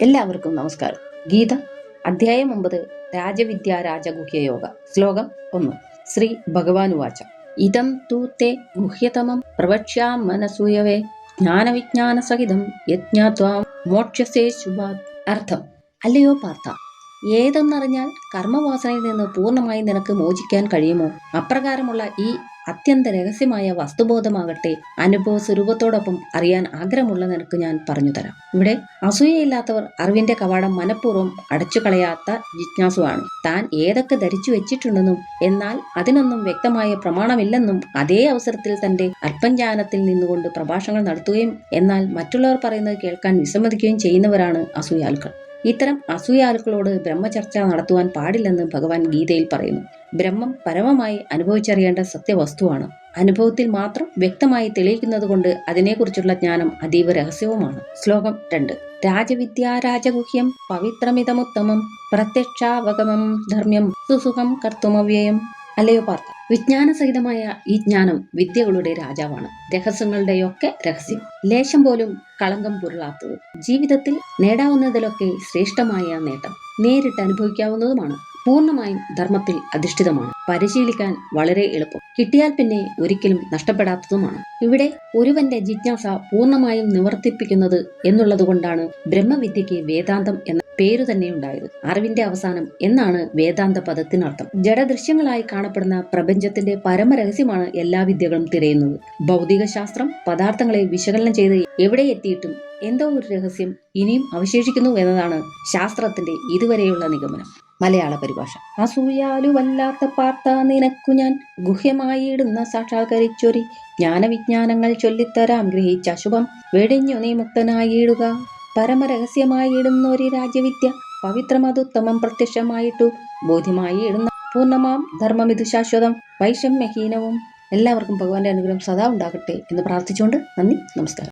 എല്ലാവർക്കും നമസ്കാരം. ഗീത അധ്യായം ഒമ്പത് രാജവിദ്യ രാജഗുഹ്യ യോഗ. ശ്ലോകം ഒന്ന്. ശ്രീ ഭഗവാൻ ഇതം തൂത്തെ ഗുഹ്യതമം പ്രവക്ഷ്യാം മനസൂയവേ ജ്ഞാനവിജ്ഞാന സഹിതം യജ്ഞാത്വാം മോക്ഷസേ ശുഭാത്. അർത്ഥം. അല്ലയോ പാർത്ഥ ഏതെന്നറിഞ്ഞാൽ കർമ്മവാസനയിൽ നിന്ന് പൂർണമായി നിനക്ക് മോചിക്കാൻ കഴിയുമോ? അപ്രകാരമുള്ള ഈ അത്യന്ത രഹസ്യമായ വസ്തുബോധമാകട്ടെ അനുഭവ സ്വരൂപത്തോടൊപ്പം അറിയാൻ ആഗ്രഹമുള്ള നിനക്ക് ഞാൻ പറഞ്ഞു തരാം. ഇവിടെ അസൂയയില്ലാത്തവർ അറിവിന്റെ കവാടം മനഃപൂർവം അടച്ചു കളയാത്ത ജിജ്ഞാസുവാണ്. താൻ ഏതൊക്കെ ധരിച്ചു വെച്ചിട്ടുണ്ടെന്നും എന്നാൽ അതിനൊന്നും വ്യക്തമായ പ്രമാണമില്ലെന്നും അതേ അവസരത്തിൽ തന്റെ അല്പജ്ഞാനത്തിൽ നിന്നുകൊണ്ട് പ്രഭാഷണങ്ങൾ നടത്തുകയും എന്നാൽ മറ്റുള്ളവർ പറയുന്നത് കേൾക്കാൻ വിസമ്മതിക്കുകയും ചെയ്യുന്നവരാണ് അസൂയാലുക്കൾ ഇത്തരം അസൂയാലുക്കളോട് ബ്രഹ്മചർച്ച നടത്തുവാൻ പാടില്ലെന്ന് ഭഗവാൻ ഗീതയിൽ പറയുന്നു. ബ്രഹ്മം പരമമായി അനുഭവിച്ചറിയേണ്ട സത്യവസ്തുവാണ്. അനുഭവത്തിൽ മാത്രം വ്യക്തമായി തെളിയിക്കുന്നത് കൊണ്ട് അതിനെക്കുറിച്ചുള്ള ജ്ഞാനം അതീവ രഹസ്യവുമാണ്. ശ്ലോകം രണ്ട്. രാജവിദ്യാ രാജഗുഹ്യം പവിത്രമിതമുത്തമം പ്രത്യക്ഷാവഗമം ധർമ്മ്യം സുസുഖം കർത്തുമവ്യയം. അല്ലയോ പാർത്ഥ? വിജ്ഞാനസഹിതമായ ഈ ജ്ഞാനം വിദ്യകളുടെ രാജാവാണ്. രഹസ്യങ്ങളുടെയൊക്കെ രഹസ്യം. ലേശം പോലും കളങ്കം പുരളാത്തത്. ജീവിതത്തിൽ നേടാവുന്നതിലൊക്കെ ശ്രേഷ്ഠമായ നേട്ടം. നേരിട്ട് അനുഭവിക്കാവുന്നതുമാണ്. പൂർണമായും ധർമ്മത്തിൽ അധിഷ്ഠിതമാണ്. പരിശീലിക്കാൻ വളരെ എളുപ്പം. കിട്ടിയാൽ പിന്നെ ഒരിക്കലും നഷ്ടപ്പെടാത്തതുമാണ്. ഇവിടെ ഒരുവന്റെ ജിജ്ഞാസ പൂർണമായും നിവർത്തിപ്പിക്കുന്നത് എന്നുള്ളതുകൊണ്ടാണ് ബ്രഹ്മവിദ്യയ്ക്ക് വേദാന്തം എന്ന പേരു തന്നെ ഉണ്ടായത് അറിവിന്റെ അവസാനം എന്നാണ് വേദാന്ത പദത്തിനർത്ഥം. ജഡദൃശ്യങ്ങളായി കാണപ്പെടുന്ന പ്രപഞ്ചത്തിന്റെ പരമരഹസ്യമാണ് എല്ലാ വിദ്യകളും തിരയുന്നത്. ഭൗതിക ശാസ്ത്രം പദാർത്ഥങ്ങളെ വിശകലനം ചെയ്ത് എവിടെ എത്തിയിട്ടും എന്തോ ഒരു രഹസ്യം ഇനിയും അവശേഷിക്കുന്നു എന്നതാണ് ശാസ്ത്രത്തിന്റെ ഇതുവരെയുള്ള നിഗമനം. മലയാള പരിഭാഷ. അസൂയാലു വല്ലാത്ത പാർത്ത നിനക്കു ഞാൻ ഗുഹ്യമായിടുന്ന സാക്ഷാത്കരിച്ചൊരി. ജ്ഞാനവിജ്ഞാനങ്ങൾ ചൊല്ലിത്തരാം. ഗ്രഹിച്ച ശുഭം വെടിഞ്ഞു നീ മുക്തനായിടുക. പരമരഹസ്യമായിടുന്ന ഒരു രാജ്യവിദ്യ പവിത്രമതുത്തമം പ്രത്യക്ഷമായിട്ടു ബോധ്യമായി ഇടുന്ന പൂർണമാം ധർമ്മമിതു ശാശ്വതം വൈഷമ്യഹീനവും എല്ലാവർക്കും ഭഗവാന്റെ അനുഗ്രഹം സദാ ഉണ്ടാകട്ടെ എന്ന് പ്രാർത്ഥിച്ചുകൊണ്ട് നന്ദി നമസ്കാരം.